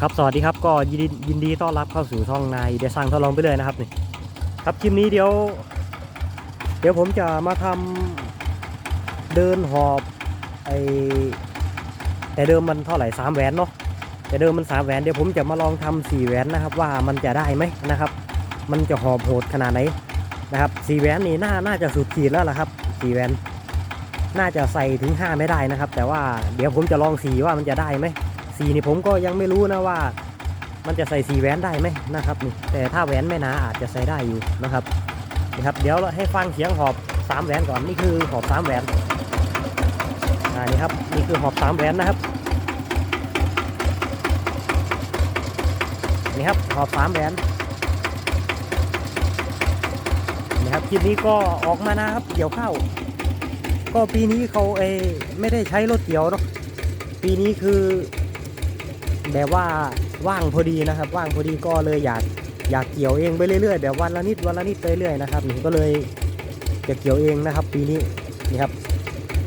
ครับสวัสดีครับก็ยินดียินดีต้อนรับเข้าสู่ช่องนายเดซังทดลองไปเลยนะครับนี่ครับคลิปนี้เดี๋ยว เดี๋ยวผมจะมาทำเดินหอบไอแต่เดิมมันเท่าไหร่สามแหวนเนาะแต่เดิมมันสามแหวนเดี๋ยวผมจะมาลองทำสี่แหวนนะครับ ว่ามันจะได้ไหมนะครับ มันจะหอบโหดขนาดไหนนะครับสี่แหวนนี่น่าน่าจะสุดขีดแล้วล่ะครับสี่แหวนน่าจะใส่ถึงห้าไม่ได้นะครับ แต่ว่าเดี๋ยวผมจะลองสี่ว่ามันจะได้ไหม สีนี่ผมก็ยังไม่รู้นะว่า มันจะใส่สีแหวนได้ไหมนะครับนี่แต่ถ้าแหวนไม่หนาอาจจะใส่ได้อยู่นะครับนี่ครับเดี๋ยวเราให้ฟังเสียงหอบสามแหวนก่อนนี่คือหอบสามแหวนอ่านี่ครับนี่คือหอบสามแหวนนะครับนี่ครับหอบสามแหวนนี่ครับคลิปนี้ก็ออกมานะครับเกี่ยวข้าวก็ปีนี้เขาเออไม่ได้ใช้รถเกี่ยวเนาะปีนี้คือ แบบว่าว่างพอดีนะครับ ว่างพอดีก็เลยอยากอยากเกี่ยวเองไปเรื่อยๆแบบวันละนิดวันละนิดไปเรื่อยนะครับนี่ก็เลยจะเกี่ยวเองนะครับ ปีนี้นี่ครับ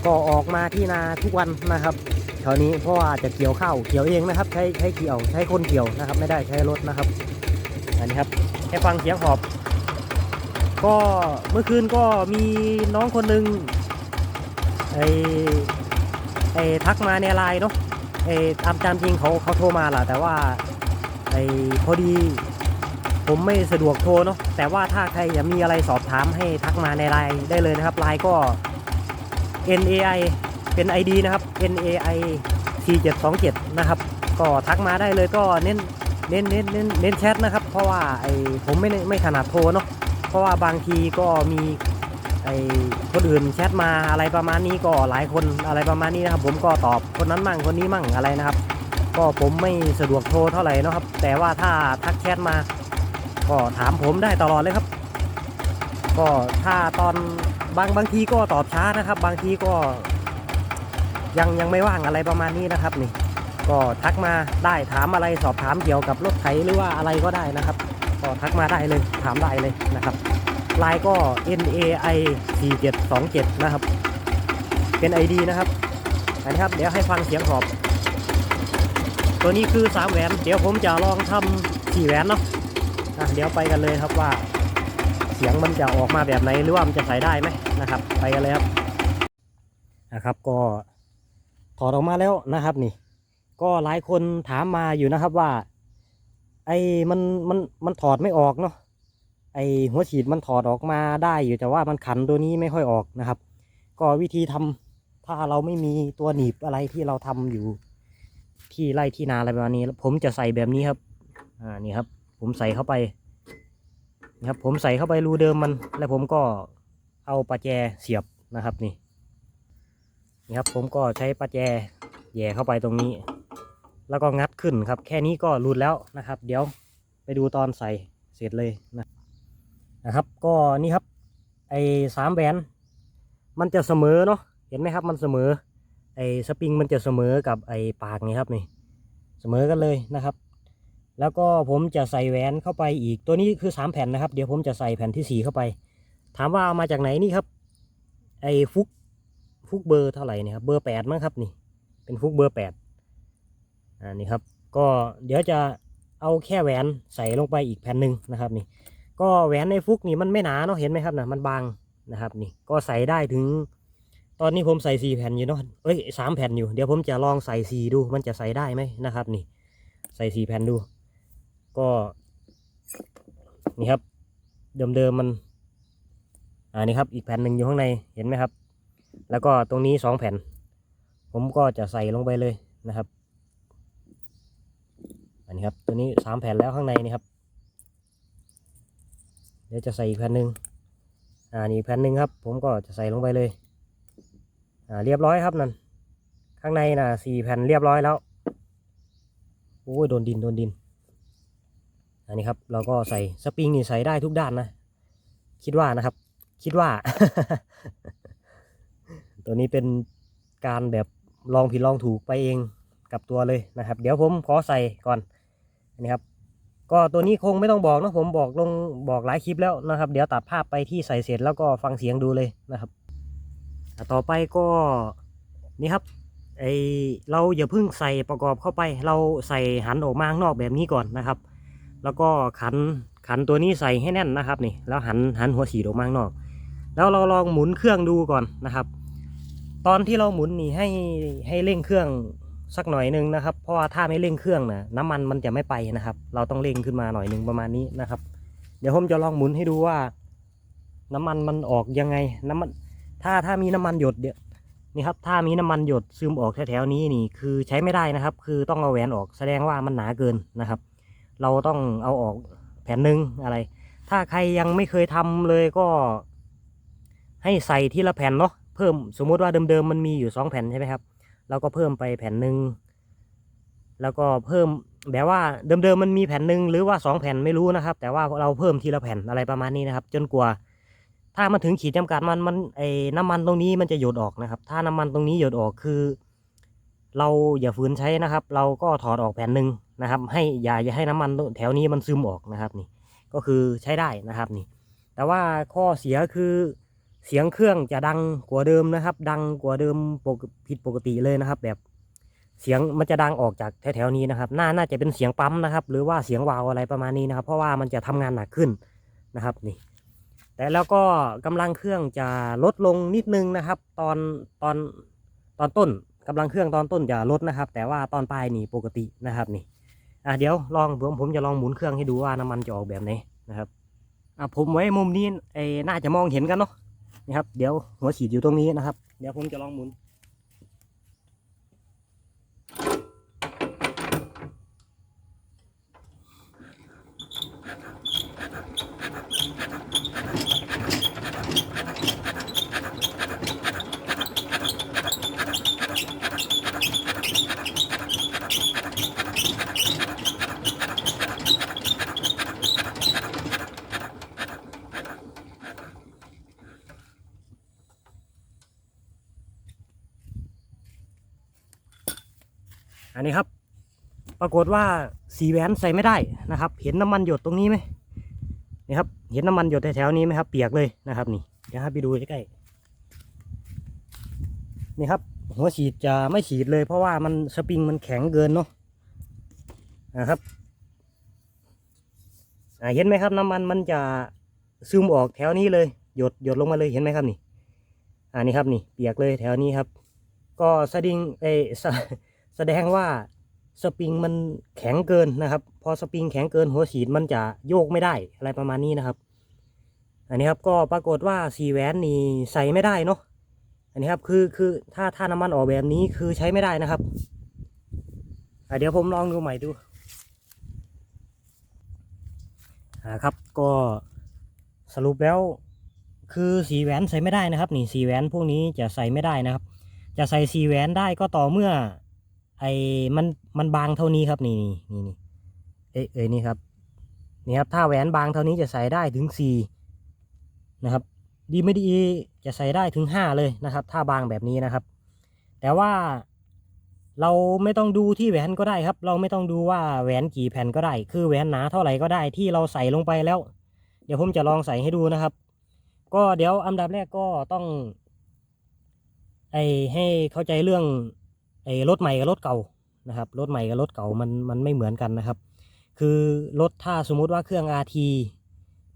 ก็ออกมาที่นาทุกวันนะครับแถวนี้เพราะว่าจะเกี่ยวข้าวเกี่ยวเองนะครับ ใช้ใช้เกี่ยวใช้คนเกี่ยวนะครับ ไม่ได้ใช้รถนะครับ อันนี้ครับให้ฟังเสียงหอบ ก็เมื่อคืนก็มีน้องคนหนึ่งไอไอทักมาในไลน์เนาะ อตามตามจริงเขาเขาโทรมาแหละแต่ว่าไอ้พอดีผมไม่สะดวกโทรเนาะแต่ว่าถ้าใครอยากมีอะไรสอบถามให้ทักมาในไลน์ได้เลยนะครับไลน์ก็ NAI เป็น ID นะครับ NAI 4727 นะครับ ก็ทักมาได้เลยก็เน้นเน้นเน้นเน้นเน้นแชทนะครับ เพราะว่าไอ้ผมไม่ไม่ถนัดโทรเนาะเพราะว่าบางทีก็มี อ้คนอื่นแชทมาอะไรประมาณนี้ก็หลายคนอะไรประมาณนี้นะครับ ผมก็ตอบคนนั้นมั่งคนนี้มั่งอะไรนะครับ ก็ผมไม่สะดวกโทรเท่าไหร่นะครับ แต่ว่าถ้าทักแชทมา ก็ถามผมได้ตลอดเลยครับ ก็ถ้าตอนบางบางทีก็ตอบช้านะครับ บางทีก็ ยังยังไม่ว่างอะไรประมาณนี้นะครับนี่ ก็ทักมาได้ถามอะไรสอบถามเกี่ยวกับรถไถหรือว่าอะไรก็ได้นะครับ ก็ทักมาได้เลยถามได้เลยนะครับ ไลน์ก็ N A I 4 7 2 7 นะครับ เป็น ID นะครับอันนี้ครับ เดี๋ยวให้ฟังเสียงหอบ ตัวนี้คือ 3 แหวน เดี๋ยวผมจะลองทำ4แหวนเนาะะเดี๋ยวไปกันเลยครับว่าเสียงมันจะออกมาแบบไหนหรือว่ามันจะใส่ได้ไหมนะครับ ไปกันเลยครับนะครับ ก็ถอดออกมาแล้วนะครับนี่ ก็หลายคนถามมาอยู่นะครับว่า ไอ้มันมันมันถอดไม่ออกเนาะ ไอหัวฉีดมันถอดออกมาได้อยู่แต่ว่ามันขันตัวนี้ไม่ค่อยออกนะครับ ก็วิธีทำถ้าเราไม่มีตัวหนีบอะไรที่เราทำอยู่ ที่ไร่ที่นาอะไรประมาณนี้ ผมจะใส่แบบนี้ครับอ่านี่ครับ ผมใส่เข้าไปนะครับ ผมใส่เข้าไปรูเดิมมัน แล้วผมก็เอาประแจเสียบนะครับนี่นี่ครับผมก็ใช้ประแจแย่เข้าไปตรงนี้ แล้วก็งัดขึ้นครับ แค่นี้ก็รูดแล้วนะครับ เดี๋ยวไปดูตอนใส่เสร็จเลยนะ นะครับ ก็นี่ครับ ไอ้สามแหวน มันจะเสมอเนาะเห็นไหมครับ มันเสมอ ไอ้สปริงมันจะเสมอกับไอ้ปากนี่ครับนี่ เสมอกันเลยนะครับ แล้วก็ผมจะใส่แหวนเข้าไปอีกตัวนี้คือสามแผ่นนะครับ เดี๋ยวผมจะใส่แผ่นที่สี่เข้าไป ถามว่าเอามาจากไหนนี่ครับ ไอ้ฟุกฟุกเบอร์เท่าไหร่นี่ครับเบอร์แปดมั้งครับนี่ เป็นฟุกเบอร์แปดอ่านี่ครับ ก็เดี๋ยวจะเอาแค่แหวนใส่ลงไปอีกแผ่นหนึ่งนะครับนี่ ก็แหวนในฟุกนี่มันไม่หนาเนาะเห็นไหมครับนะมันบางนะครับนี่ก็ใส่ได้ถึง ตอนนี้ผมใส่สี่แผ่นอยู่เนาะเอ้ยสามแผ่นอยู่เดี๋ยวผมจะลองใส่สี่ดู มันจะใส่ได้ไหมนะครับ นี่ ใส่สี่แผ่นดู ก็ นี่ครับ เดิมๆมันอ่านี่ครับอีกแผ่นหนึ่งอยู่ข้างในเห็นไหมครับ แล้วก็ตรงนี้สองแผ่น ผมก็จะใส่ลงไปเลยนะครับ อันนี้ครับตัวนี้สามแผ่นแล้วข้างในนี่ครับ เดี๋ยวจะใส่อีกแผ่นหนึ่งอ่านี่แผ่นหนึ่งครับ ผมก็จะใส่ลงไปเลย อ่าเรียบร้อยครับนั่นข้างในนะสี่แผ่นเรียบร้อยแล้วโอ้ยโดนดินโดนดิน อันนี้ครับ เราก็ใส่สปริงนี่ใส่ได้ทุกด้านนะ คิดว่านะครับ คิดว่า ตัวนี้เป็นการแบบลองผิดลองถูกไปเองกับตัวเลยนะครับ เดี๋ยวผมขอใส่ก่อนอันนี้ครับ ก็ตัวนี้คงไม่ต้องบอกนะผมบอกลงบอกหลายคลิปแล้วนะครับ เดี๋ยวตัดภาพไปที่ใส่เสร็จแล้วก็ฟังเสียงดูเลยนะครับต่อไปก็นี่ครับไอเราอย่าเพิ่งใส่ประกอบเข้าไป เราใส่หันออกมาข้างนอกแบบนี้ก่อนนะครับ แล้วก็ขันขันตัวนี้ใส่ให้แน่นนะครับนี่แล้วหันหันหัวฉีดออกมาข้างนอก แล้วเราลองหมุนเครื่องดูก่อนนะครับ ตอนที่เราหมุนนี่ให้ให้เร่งเครื่อง สักหน่อยหนึงนะครับ เพราะว่าถ้าไม่เร่งเครื่องนะน้ำมันมันจะไม่ไปนะครับ เราต้องเร่งขึ้นมาหน่อยหนึงประมาณนี้นะครับ เดี๋ยวผมจะลองหมุนให้ดูว่า น้ำมันมันออกยังไงน้ำมัน ถ้าถ้ามีน้ำมันหยดเดี๋ยวนี่ครับถ้ามีน้ำมันหยดซึมออกแถวๆนี้นี่คือใช้ไม่ได้นะครับ คือต้องเอาแหวนออกแสดงว่ามันหนาเกินนะครับ เราต้องเอาออกแผ่นหนึ่งอะไร ถ้าใครยังไม่เคยทำเลยก็ ให้ใส่ทีละแผ่นเนาะเพิ่มสมมุติว่าเดิมๆมันมีอยู่สองแผ่นใช่ไหมครับ เราก็เพิ่มไปแผ่นหนึ่งแล้วก็เพิ่มแบบว่าเดิมๆมันมีแผ่นหนึ่งหรือว่าสองแผ่นไม่รู้นะครับ แต่ว่าเราเพิ่มทีละแผ่นอะไรประมาณนี้นะครับ จนกว่า ถ้ามันถึงขีดจำกัดมันมันไอ้น้ำมันตรงนี้มันจะหยดออกนะครับ ถ้าน้ำมันตรงนี้หยดออกคือ เราอย่าฝืนใช้นะครับ เราก็ถอดออกแผ่นหนึ่งนะครับ ให้อย่าอย่าให้น้ำมันแถวนี้มันซึมออกนะครับนี่ก็คือใช้ได้นะครับนี่ แต่ว่าข้อเสียคือ เสียงเครื่องจะดังกว่าเดิมนะครับ ดังกว่าเดิมปกผิดปกติเลยนะครับ แบบเสียงมันจะดังออกจากแถวๆนี้นะครับน่าน่าจะเป็นเสียงปั๊มนะครับ หรือว่าเสียงวาล์วอะไรประมาณนี้นะครับ เพราะว่ามันจะทำงานหนักขึ้นนะครับนี่ แต่แล้วก็กำลังเครื่องจะลดลงนิดนึงนะครับ ตอนตอนตอนต้นกำลังเครื่องตอนต้นจะลดนะครับ แต่ว่าตอนปลายนี่ปกตินะครับนี่อะเดี๋ยวลองผมผมจะลองหมุนเครื่องให้ดูว่าน้ำมันจะออกแบบไหนนะครับอะผมไว้มุมนี้ไอ้น่าจะมองเห็นกันเนาะ นี่ครับ เดี๋ยวหัวฉีดอยู่ตรงนี้นะครับ เดี๋ยวผมจะลองหมุน ปรากฏว่าสีแหวนใส่ไม่ได้นะครับ เห็นน้ำมันหยดตรงนี้ไหมนี่ครับ เห็นน้ำมันหยดแถวๆนี้ไหมครับ เปียกเลยนะครับ นี่เดี๋ยวให้ไปดูใกล้ๆนี่ครับ หัวฉีดจะไม่ฉีดเลย เพราะว่ามันสปริงมันแข็งเกินเนาะนะครับเห็นไหมครับน้ำมันมันจะซึมออกแถวนี้เลยหยดหยดลงมาเลยเห็นไหมครับนี่อ่านี่ครับนี่เปียกเลยแถวนี้ครับ ก็สดงเอแสดงว่า สปริงมันแข็งเกินนะครับ พอสปริงแข็งเกินหัวฉีดมันจะโยกไม่ได้อะไรประมาณนี้นะครับ อันนี้ครับก็ปรากฏว่าสีแหวนนี่ใส่ไม่ได้เนาะอันนี้ครับคือคือถ้าถ้าน้ำมันออกแบบนี้คือใช้ไม่ได้นะครับเดี๋ยวผมลองดูใหม่ดูครับก็สรุปแล้วคือสีแหวนใส่ไม่ได้นะครับ นี่สีแหวนพวกนี้จะใส่ไม่ได้นะครับ จะใส่สีแหวนได้ก็ต่อเมื่อ ไอ้มันมันบางเท่านี้ครับนี่นี่นี่เอ้ยเอ้ยนี่ครับนี่ครับถ้าแหวนบางเท่านี้จะใส่ได้ถึงสี่นะครับ ดีไม่ดีจะใส่ได้ถึงห้าเลยนะครับ ถ้าบางแบบนี้นะครับ แต่ว่าเราไม่ต้องดูที่แหวนก็ได้ครับ เราไม่ต้องดูว่าแหวนกี่แผ่นก็ได้ คือแหวนหนาเท่าไหร่ก็ได้ที่เราใส่ลงไปแล้ว เดี๋ยวผมจะลองใส่ให้ดูนะครับ ก็เดี๋ยวอันดับแรกก็ต้องไอให้เข้าใจเรื่อง ไอรถใหม่กับรถเก่านะครับรถใหม่กับรถเก่ามันมันไม่เหมือนกันนะครับ คือรถถ้าสมมุติว่าเครื่อง RT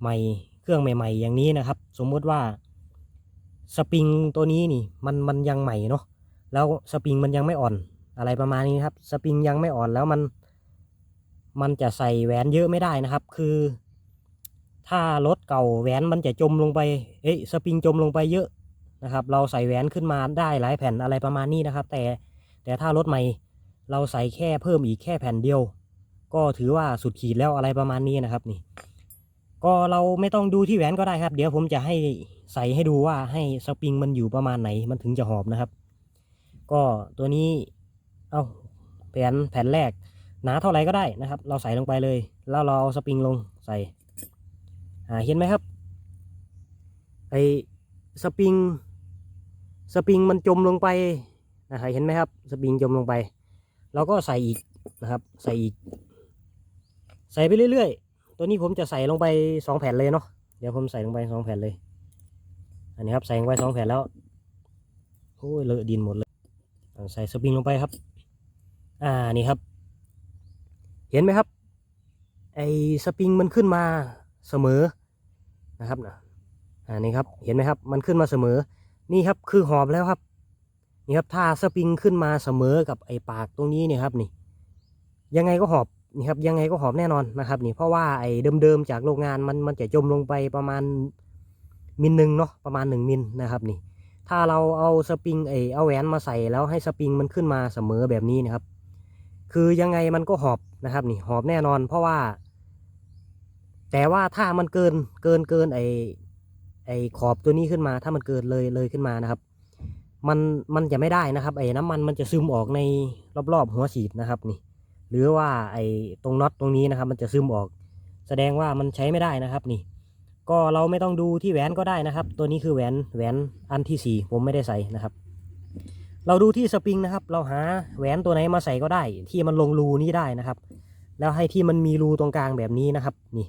ใหม่เครื่องใหม่ ๆ อย่างนี้นะครับ สมมุติว่าสปริงตัวนี้นี่มันมันยังใหม่เนาะแล้วสปริงมันยังไม่อ่อนอะไรประมาณนี้ครับสปริงยังไม่อ่อนแล้วมัน มันจะใส่แหวนเยอะไม่ได้นะครับ คือ ถ้ารถเก่าแหวนมันจะจมลงไปเอ้ยสปริงจมลงไปเยอะนะครับ เราใส่แหวนขึ้นมาได้หลายแผ่นอะไรประมาณนี้นะครับ แต่ แต่ถ้ารถใหม่เราใส่แค่เพิ่มอีกแค่แผ่นเดียว ก็ถือว่าสุดขีดแล้วอะไรประมาณนี้นะครับนี่ ก็เราไม่ต้องดูที่แหวนก็ได้ครับ เดี๋ยวผมจะให้ใส่ให้ดูว่าให้สปริงมันอยู่ประมาณไหนมันถึงจะหอบนะครับ ก็ตัวนี้เอาแผ่นแผ่นแรกหนาเท่าไหร่ก็ได้นะครับ เราใส่ลงไปเลย แล้วเราเอาสปริงลงใส่เห็นไหมครับไอสปริงสปริงมันจมลงไป นะครับเห็นไหมครับ สปริงจมลงไป เราก็ใส่อีกนะครับ ใส่อีก ใส่ไปเรื่อยๆ ตัวนี้ผมจะใส่ลงไปสองแผ่นเลยเนาะเดี๋ยวผมใส่ลงไปสองแผ่นเลย อันนี้ครับใส่ลงไปสองแผ่นแล้วโอ้ยเลอะดินหมดเลยใส่สปริงลงไปครับ อ่านี่ครับ เห็นไหมครับ ไอสปริงมันขึ้นมาเสมอนะครับนะอ่านี่ครับเห็นไหมครับ มันขึ้นมาเสมอนี่ครับคือหอบแล้วครับ นี่ครับถ้าสปริงขึ้นมาเสมอกับไอปากตรงนี้เนี่ยครับนี่ ยังไงก็หอบนี่ครับยังไงก็หอบแน่นอนนะครับ นี่เพราะว่าไอเดิมๆจากโรงงานมันมันจะจมลงไปประมาณมิลหนึ่งเนาะประมาณหนึ่งมิลนะครับนี่ ถ้าเราเอาสปริงเออเอาแหวนมาใส่แล้วให้สปริงมันขึ้นมาเสมอแบบนี้นะครับ คือยังไงมันก็หอบนะครับนี่หอบแน่นอน เพราะว่า แต่ว่าถ้ามันเกินเกินเกินไอไอขอบตัวนี้ขึ้นมา ถ้ามันเกินเลยเลยขึ้นมานะครับ มันมันจะไม่ได้นะครับไอ้น้ำมันมันจะซึมออกในรอบๆ หัวฉีดนะครับนี่ หรือว่าไอ้ตรงน็อตตรงนี้นะครับ มันจะซึมออก แสดงว่ามันใช้ไม่ได้นะครับนี่ ก็เราไม่ต้องดูที่แหวนก็ได้นะครับ ตัวนี้คือแหวนแหวนอันที่สี่ผมไม่ได้ใส่นะครับ เราดูที่สปริงนะครับ เราหาแหวนตัวไหนมาใส่ก็ได้ ที่มันลงรูนี้ได้นะครับ แล้วให้ที่มันมีรูตรงกลางแบบนี้นะครับนี่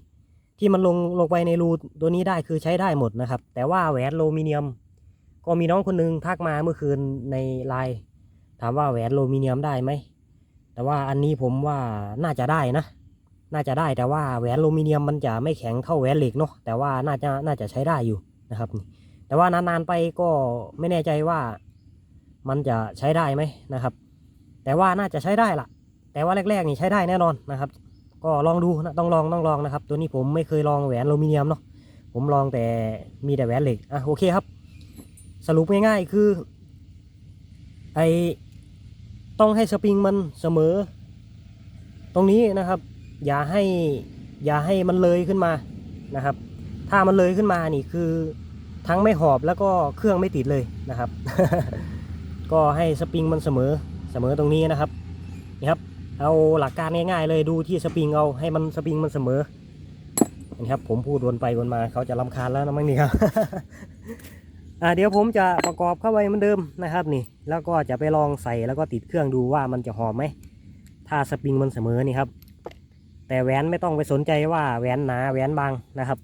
ที่มันลงลงไปในรูตัวนี้ได้คือใช้ได้หมดนะครับ แต่ว่าแหวนโลมิเนียม ก็มีน้องคนหนึงทักมาเมื่อคืนในไลน์ถามว่าแหวนโลมิเนียมได้ไหม แต่ว่าอันนี้ผมว่าน่าจะได้นะ น่าจะได้แต่ว่าแหวนโลมิเนียมมันจะไม่แข็งเท่าแหวนเหล็กเนาะ แต่ว่าน่าจะน่าจะใช้ได้อยู่นะครับ แต่ว่านานๆไปก็ไม่แน่ใจว่ามันจะใช้ได้ไหมนะครับ แต่ว่าน่าจะใช้ได้ละแต่ว่าแรกๆนี่ใช้ได้แน่นอนนะครับ ก็ลองดูนะต้องลองต้องลองนะครับ ตัวนี้ผมไม่เคยลองแหวนโลมิเนียมเนาะ ผมลองแต่มีแต่แหวนเหล็ก อะโอเคครับ สรุปง่ายๆคือไอต้องให้สปริงมันเสมอ ตรงนี้นะครับ อย่าให้อย่าให้มันเลยขึ้นมานะครับ ถ้ามันเลยขึ้นมานี่คือทั้งไม่หอบแล้วก็เครื่องไม่ติดเลยนะครับ ก็ให้สปริงมันเสมอเสมอตรงนี้นะครับนี่ครับ เอาหลักการง่ายๆเลยดูที่สปริงเอาให้มันสปริงมันเสมอนี่ครับผมพูดวนไปวนมาเขาจะรำคาญแล้วนะมั้งนี่ครับ อ่าเดี๋ยวผมจะประกอบเข้าไว้เหมือนเดิมนะครับนี่ แล้วก็จะไปลองใส่แล้วก็ติดเครื่องดูว่ามันจะหอมไหมถ้าสปริงมันเสมอนี่ครับ แต่แหวนไม่ต้องไปสนใจว่าแหวนหนาแหวนบางนะครับ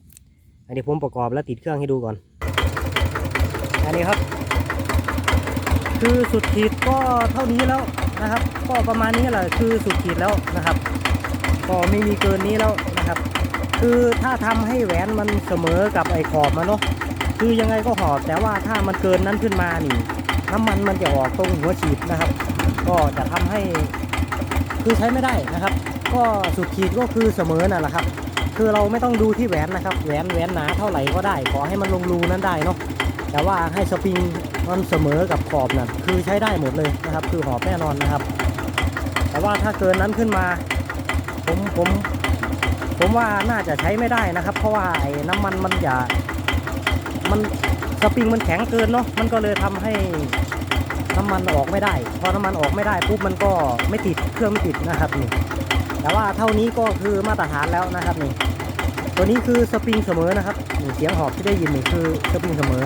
อันนี้ผมประกอบแล้วติดเครื่องให้ดูก่อน อันนี้ครับ คือสุดขีดก็เท่านี้แล้วนะครับ ก็ประมาณนี้แหละคือสุดขีดแล้วนะครับ ก็ไม่มีเกินนี้แล้วนะครับ คือถ้าทำให้แหวนมันเสมอกับไอ้ขอบมันเนาะ คือยังไงก็หอบแต่ว่าถ้ามันเกินนั้นขึ้นมานี่ น้ำมันมันจะออกตรงหัวฉีดนะครับ ก็จะทำให้คือใช้ไม่ได้นะครับ ก็สุดขีดก็คือเสมอนั่นแหละครับ คือเราไม่ต้องดูที่แหวนนะครับแหวนแหวนหนาเท่าไหร่ก็ได้ ขอให้มันลงรูนั้นได้เนาะแต่ว่าให้สปริงมันเสมอกับขอบนั่นคือใช้ได้หมดเลยนะครับ คือหอบแน่นอนนะครับ แต่ว่าถ้าเกินนั้นขึ้นมาผมผมผมว่าน่าจะใช้ไม่ได้นะครับ เพราะว่าไอ้น้ำมันมันจะ มันสปริงมันแข็งเกินเนาะมันก็เลยทำให้น้ำมันออกไม่ได้พอน้ำมันออกไม่ได้ปุ๊บมันก็ไม่ติดเครื่องไม่ติดนะครับนี่ แต่ว่าเท่านี้ก็คือมาตรฐานแล้วนะครับนี่ ตัวนี้คือสปริงเสมอนะครับนี่เสียงหอบที่ได้ยินนี่คือสปริงเสมอ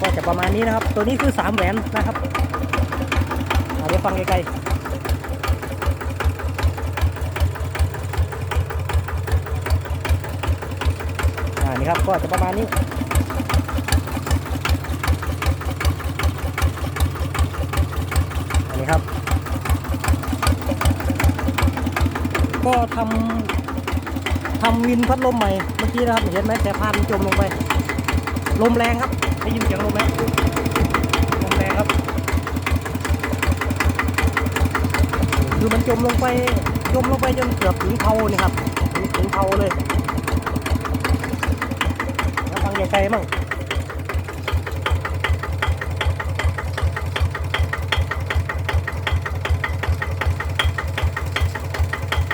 ก็จะประมาณนี้นะครับ ตัวนี้คือสามแหวนนะครับเดี๋ยวฟังไกลๆอ่านี่ครับก็จะประมาณนี้ อันนี้ครับ ก็ทำทำวินพัดลมใหม่เมื่อกี้นะครับเห็นไหมแต่พานจมลงไป ลมแรงครับได้ยินเสียงลมไหมลมแรงครับ คือมันจมลงไปจมลงไปจนเกือบถึงเทานี่ครับถึงเทาเลยแล้วฟังไกลมั่ง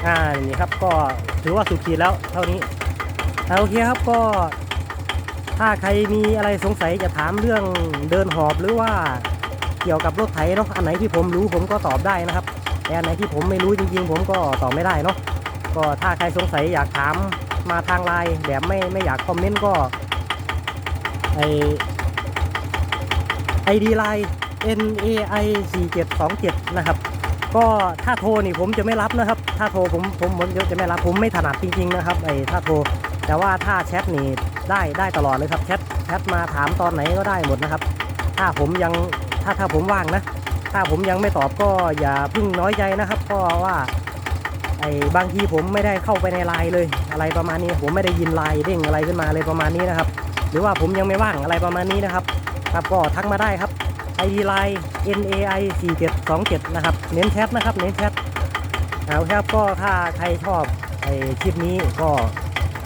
อ่านี่ครับ ก็ถือว่าสุดขีดแล้วเท่านี้อ่าโอเคครับก็ถ้าใครมีอะไรสงสัยจะถามเรื่องเดินหอบหรือว่าเกี่ยวกับรถไถเนาะอันไหนที่ผมรู้ผมก็ตอบได้นะครับ แต่อันไหนที่ผมไม่รู้จริงๆ ผมก็ตอบไม่ได้เนาะก็ถ้าใครสงสัยอยากถามมาทางไลน์แบบไม่ไม่อยากคอมเมนต์ก็ไอไอดีไลน์ N A I 4 7 2 7นะครับ ก็ถ้าโทรนี่ผมจะไม่รับนะครับ ถ้าโทรผมผมผมจะไม่รับผมไม่ถนัดจริงๆนะครับไอ้ถ้าโทรแต่ว่าถ้าแชทนี่ได้ได้ตลอดเลยครับแชทแชทมาถามตอนไหนก็ได้หมดนะครับ ถ้าผมยังถ้าถ้าผมว่างนะ ถ้าผมยังไม่ตอบก็อย่าพึ่งน้อยใจนะครับ ก็ว่าไอ้บางทีผมไม่ได้เข้าไปในไลน์เลยอะไรประมาณนี้ ผมไม่ได้ยินไลน์เด้งอะไรขึ้นมาเลยประมาณนี้นะครับ หรือว่าผมยังไม่ว่างอะไรประมาณนี้นะครับครับก็ทักมาได้ครับ ID line NAI 4727นะครับ เน้นแชทนะครับ เน้นแชทเอาครับก็ถ้าใครชอบไอคลิปนี้ก็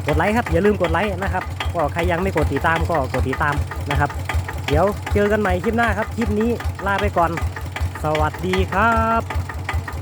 กดไลค์ครับ อย่าลืมกดไลค์นะครับ ก็ใครยังไม่กดติดตามก็กดติดตามนะครับ เดี๋ยวเจอกันใหม่คลิปหน้าครับ คลิปนี้ลาไปก่อน สวัสดีครับ